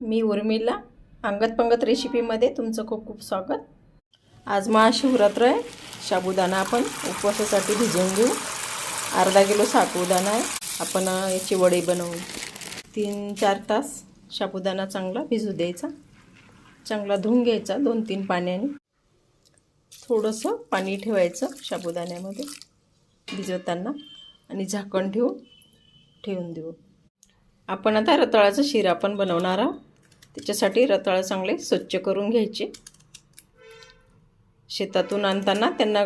मी उर्मिला अंगत पंगत रेसिपीमध्ये तुमचं खूप खूप स्वागत. आज महाशिवरात्र आहे. साबुदाणा आपण उपवासासाठी भिजवून घेऊ. अर्धा किलो साबुदाणा आहे. आपण याची वडे बनवू. तीन चार तास साबुदाणा चांगला भिजू द्यायचा. चांगला धुवून घ्यायचा दोन तीन पाण्याने. थोडंसं पाणी ठेवायचं साबुदाण्यामध्ये भिजवताना आणि झाकण ठेवून ठेवून देऊ. आपण आता रताळाचा शिरा पण बनवणार आहोत. त्याच्यासाठी रताळं चांगले स्वच्छ करून घ्यायचे. शेतातून आणताना त्यांना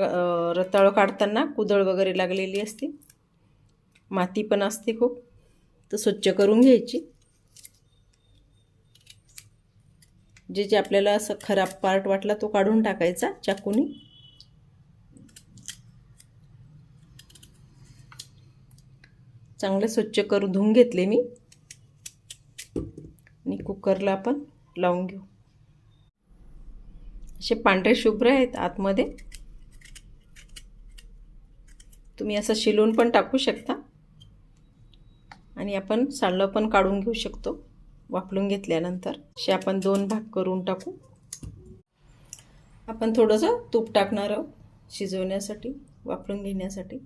रताळं काढताना कुदळ वगैरे लागलेली असते. माती पण असते खूप. तर स्वच्छ करून घ्यायची. जे जे आपल्याला असं खराब पार्ट वाटला तो काढून टाकायचा चाकूनी. चांगले स्वच्छ करून धुवून घेतले मी. कुकरला आपण लावून घेऊ. असे पांढरे शुभ्र आहेत आतमध्ये. तुम्ही असं शिलून पण टाकू शकता. आणि आपण सांडलं पण काढून घेऊ शकतो वापरून घेतल्यानंतर. असे आपण दोन भाग करून टाकू. आपण थोडंसं तूप टाकणार आहोत शिजवण्यासाठी वापरून घेण्यासाठी.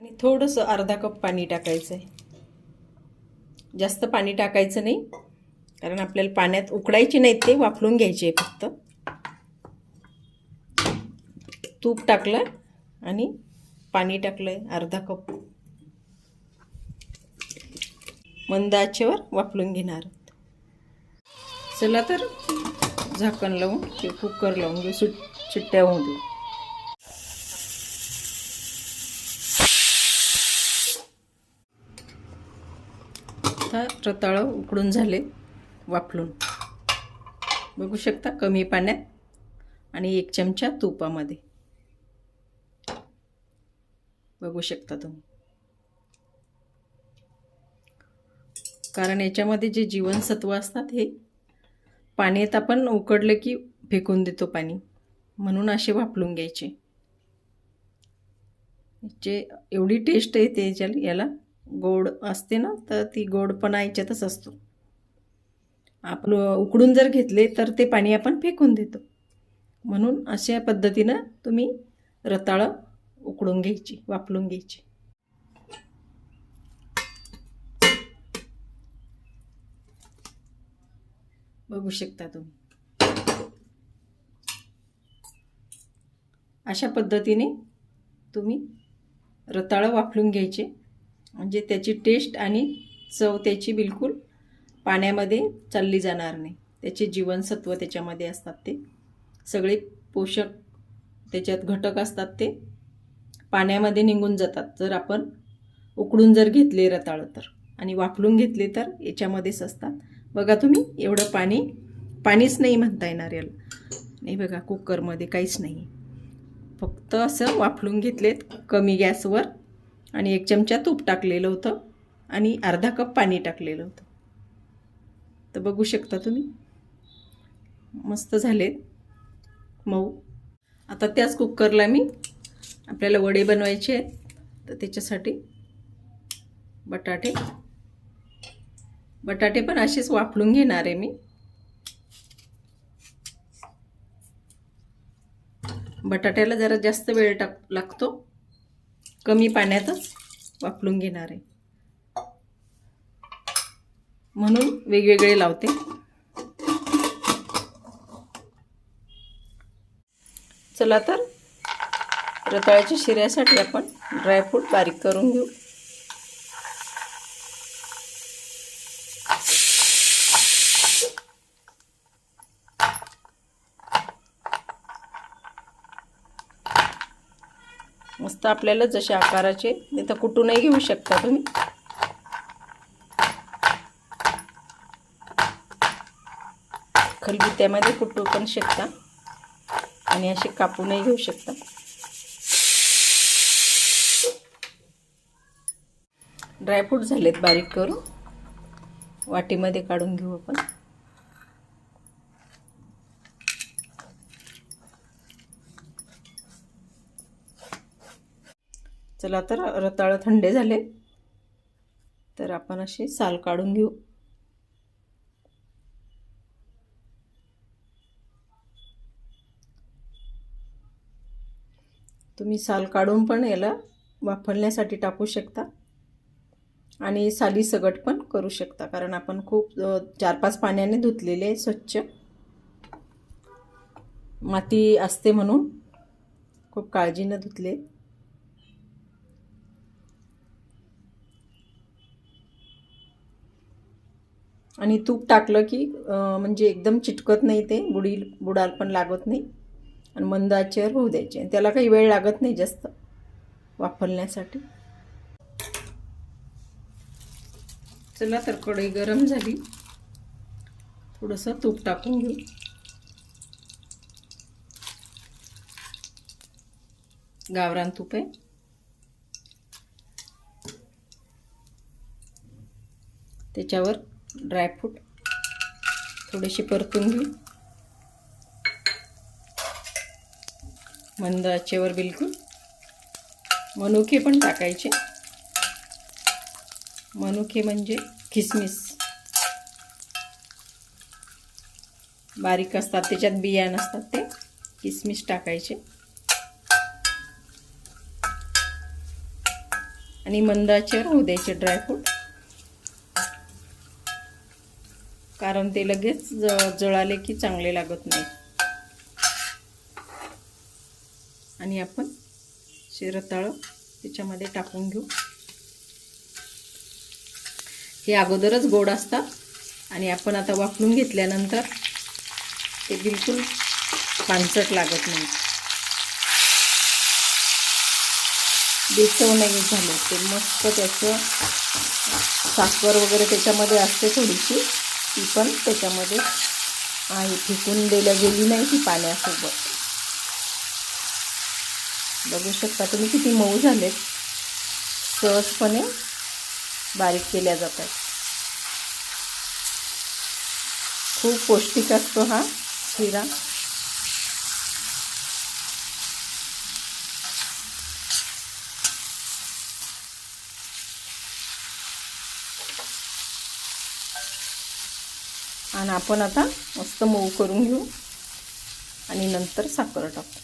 आणि थोडंसं अर्धा कप पाणी टाकायचं आहे जास्त पाणी टाकायचं नाही. कारण आपल्याला पाण्यात उकडायची नाहीत ते वाफळून घ्यायचे फक्त. तूप टाकलं आणि पाणी टाकलं आहे अर्धा कप. मंद आचेवर घेणार. चला तर झाकण लावून ते कुकर लावून घेऊ सुट सुट्ट्या होऊन देऊ. आता रताळं उकडून झाले. वाफलून बघू शकता कमी पाण्यात आणि एक चमचा तुपामध्ये. बघू शकता तुम्ही. कारण याच्यामध्ये जे जीवनसत्व असतात हे पाण्यात आपण उकडलं की फेकून देतो पाणी. म्हणून असे वापरून घ्यायचे. जे एवढी टेस्ट येते याच्या याला गोड असते ना तर ती गोडपणा याच्यातच असतो. आपण उकडून जर घेतले तर ते पाणी आपण फेकून देतो. म्हणून अशा पद्धतीनं तुम्ही रताळं उकडून घ्यायची वापरून घ्यायची. बघू शकता तुम्ही. अशा पद्धतीने तुम्ही रताळं वाफलून घ्यायचे. म्हणजे त्याची टेस्ट आणि चव त्याची बिलकुल पाण्यामध्ये चालली जाणार नाही. त्याचे जीवनसत्व त्याच्यामध्ये असतात ते. सगळे पोषक त्याच्यात घटक असतात ते. पाण्यामध्ये निघून जातात. जर आपण उकडून जर घेतले रताळं तर आणि वाफलून घेतले तर याच्यामध्येच असतात. बघा तुम्ही एवढं पाणी पाणीच नाही म्हणता येणार याला. नाही बघा कुकरमध्ये काहीच नाही. फक्त असं वाफलून घेतलेत कमी गॅसवर आणि एक चमचा तूप टाकलेलं होतं आणि अर्धा कप पाणी टाकलेलं होतं. तर बघू शकता तुम्ही. मस्त झालेत. मऊ. आता त्याच कुकरला मी आपल्याला वडे बनवायचे आहेत. तर त्याच्यासाठी बटाटे. बटाटे पण असेच वापरून घेणार आहे मी. बटाट्याला जरा जास्त वेळ टाक लागतो. कमी पाण्यातच वापरून घेणार आहे. म्हणून वेगवेगळे लावते. चला तर रताळ्याच्या शिऱ्यासाठी आपण ड्रायफ्रूट बारीक करून घेऊ. मस्त आपल्याला जसे आकाराचे नाही तर कुठूनही घेऊ शकता तुम्ही. खलबुत्यामध्ये कुटू पण शकता. आणि असे कापूनही घेऊ शकता. ड्रायफ्रूट झालेत बारीक करून. वाटीमध्ये काढून घेऊ आपण. चला तर रताळं थंडे झाले. तर आपण अशी साल काढून घेऊ. तुम्ही साल काढून पण याला वाफरण्यासाठी टाकू शकता. आणि साली सगट पण करू शकता कारण आपण खूप चार पाच पाण्याने धुतलेले आहे स्वच्छ. माती असते म्हणून खूप काळजीनं धुतले. आणि तूप टाकलं की म्हणजे एकदम चिटकत नाही ते बुडील बुडाल पण लागत नाही. आणि मंद आचेवर होऊ द्यायचे. त्याला काही वेळ लागत नाही जास्त वापरण्यासाठी चला तर कढई गरम झाली. थोडंसं तूप टाकून घेऊ. गावरान तूप आहे. त्याच्यावर ड्रायफ्रूट थोडेसे परतून घेऊ. मंद आचेवर बिलकुल. मनुके पण टाकायचे. मनुके म्हणजे किसमिस बारीक असतात त्याच्यात बिया नसतात ते. किसमिस टाकायचे. आणि मंद होऊ द्यायचे ड्रायफ्रूट कारण ते लगेच ज जळाले की चांगले लागत नाही आणि आपण शिरताळं त्याच्यामध्ये टाकून घेऊ. हे अगोदरच गोड असतात आणि आपण आता वापरून घेतल्यानंतर ते बिलकुल पानसट लागत नाही. बेचव नाही झालं ते मस्त त्याचं साखर वगैरे त्याच्यामध्ये असते थोडीशी ती पण त्याच्यामध्ये आहे फेकून दिल्या गेली नाही ती पाण्यासोबत. बघू शकता तुम्ही किती मऊ झालेत. सहजपणे बारीक केल्या जातात. खूप पौष्टिक असतो हा शिरा आणि आपण आता मस्त मऊ करून घेऊ. आणि नंतर साखर टाकू.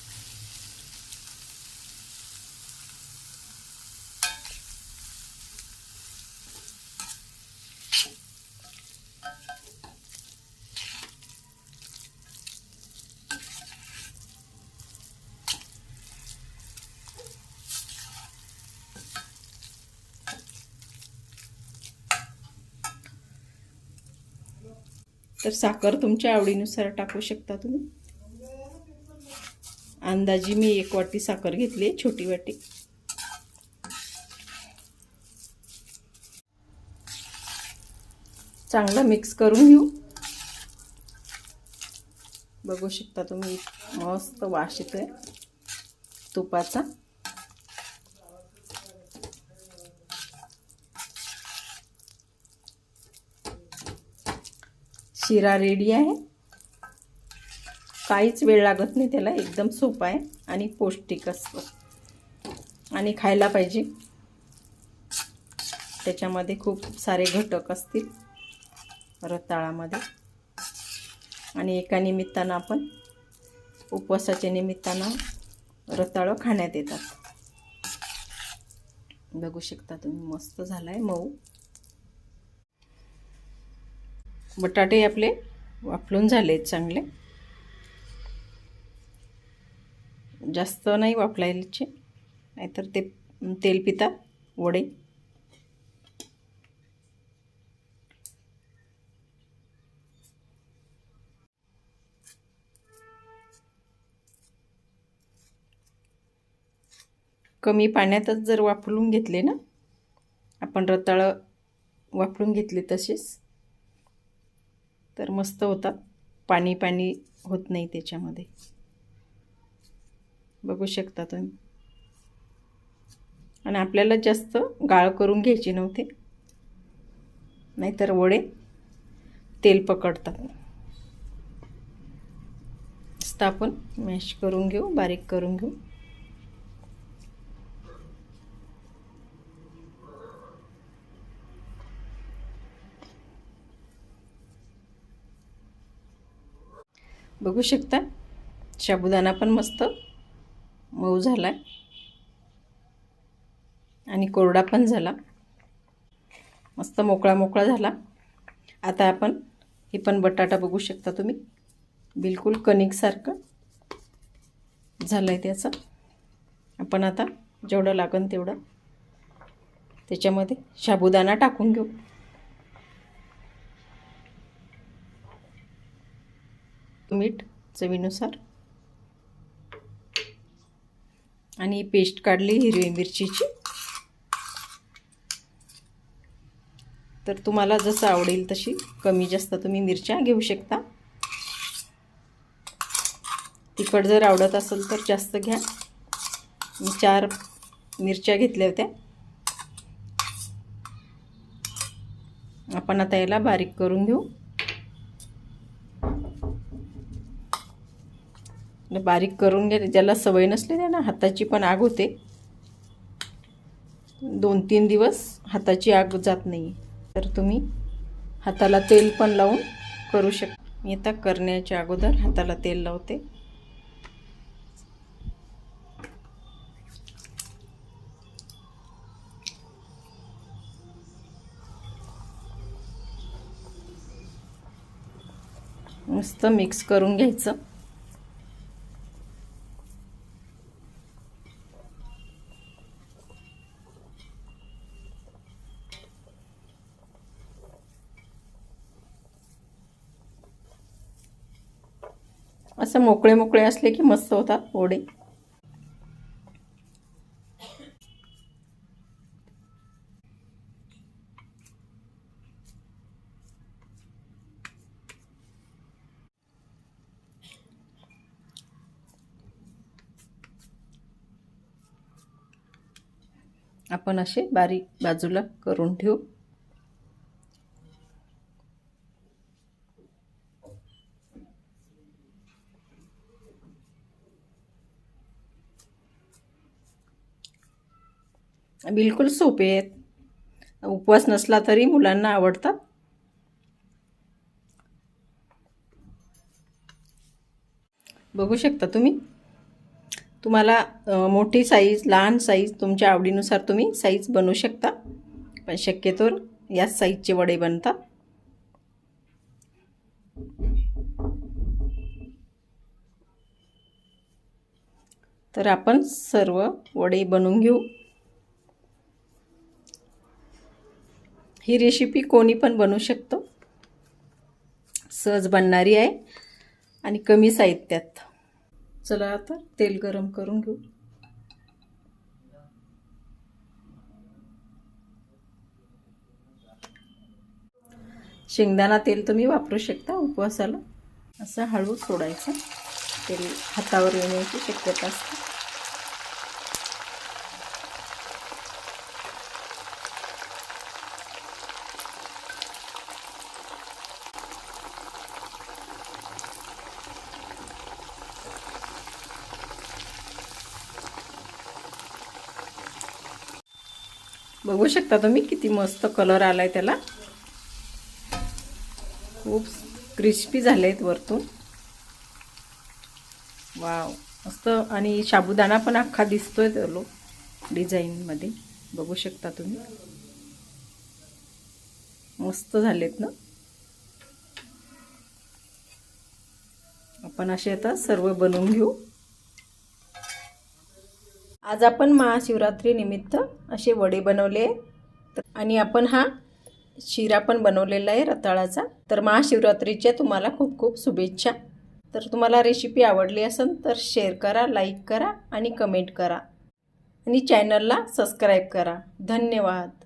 तर साखर तुमच्या आवडीनुसार टाकू शकता तुम्ही. अंदाजी मी एक वाटी साखर घेतली आहे छोटी वाटी. चांगला मिक्स करून घेऊ. बघू शकता तुम्ही मस्त वास येतोय तुपाचा. शिरा रेडी आहे. काहीच वेळ लागत नाही त्याला एकदम सोपा आहे आणि पौष्टिक असतं. आणि खायला पाहिजे. त्याच्यामध्ये खूप सारे घटक असतील रताळामध्ये. आणि एका निमित्तानं आपण उपवासाच्या निमित्तानं रताळं खाण्यात येतात. बघू शकता तुम्ही मस्त झाला आहे मऊ. बटाटे आपले वाफलून झाले चांगले. जास्त नाही वापरायचे नाहीतर ते तेल पिता वडे. कमी पाण्यातच जर वाफलून घेतले ना आपण रताळं वाफलून घेतले तसेच. तर मस्त होतात. पाणी पाणी होत नाही त्याच्यामध्ये. बघू शकता तुम्ही. आणि आपल्याला जास्त गाळ करून घ्यायचे नव्हते. नाहीतर वडे तेल पकडतात. आपण मॅश करून घेऊ बारीक करून घेऊ. बघू शकता. साबुदाणा पण मस्त. मऊ झाला आहे आणि कोरडा पण झाला. मस्त मोकळा मोकळा झाला. आता आपण हे पण बटाटा बघू शकता तुम्ही. बिलकुल कणिकसारखं झालं आहे त्याचं. आपण आता जेवढं लागन तेवढं त्याच्यामध्ये साबुदाणा टाकून घेऊ. मीठ चवीनुसार. आणि पेस्ट काढली हिरवी मिरचीची. तर तुम्हाला जसं आवडेल तशी कमी जास्त तुम्ही मिरच्या घेऊ शकता. तिखट जर आवडत असेल तर जास्त घ्या. मी चार मिरच्या घेतल्या होत्या. आपण आता याला बारीक करून घेऊ. बारीक करून घ्या ज्याला सवय नसली त्या ना हाताची पण आग होते. दोन तीन दिवस हाताची आग जात नाही तर तुम्ही हाताला तेल पण लावून करू शक मी आता करण्याच्या अगोदर हाताला तेल लावते. मस्त मिक्स करून घ्यायचं. असं मोकळे मोकळे असले की मस्त होतात पोळे आपण असे बारीक बाजूला करून ठेवू. बिलकुल सोपे आहेत. उपवास नसला तरी मुलांना आवडतात. बघू शकता तुम्ही. तुम्हाला मोठी साईज लहान साईज तुमच्या आवडीनुसार तुम्ही साईज बनवू शकता. पण शक्यतोवर याच साईजचे वडे बनतात. तर आपण सर्व वडे बनवून घेऊ. ही रेसिपी कोणी पण बनवू शकतो. सहज बनणारी आहे आणि कमी साहित्यात. चला आता तेल गरम करून घेऊ. शेंगदाणा तेल तुम्ही वापरू शकता उपवासाला. असं हळू सोडायचं. तेल हातावर येण्याची शक्यता असते. बघू शकता तुम्ही किती मस्त कलर आलाय त्याला. खूप क्रिस्पी झाले आहेत वरतून. वाव मस्त. आणि साबुदाणा पण अख्खा दिसतोय तो डिझाईनमध्ये बघू शकता तुम्ही. मस्त झालेत ना. आपण असे आता सर्व बनवून घेऊ. आज आपण महाशिवरात्रीनिमित्त असे वडे बनवले आणि आपण हा शिरा पण बनवलेला आहे रताळाचा. तर महाशिवरात्रीच्या तुम्हाला खूप खूप शुभेच्छा. तर तुम्हाला रेसिपी आवडली असेल तर शेअर करा लाईक करा आणि कमेंट करा. आणि चॅनलला सबस्क्राईब करा. धन्यवाद.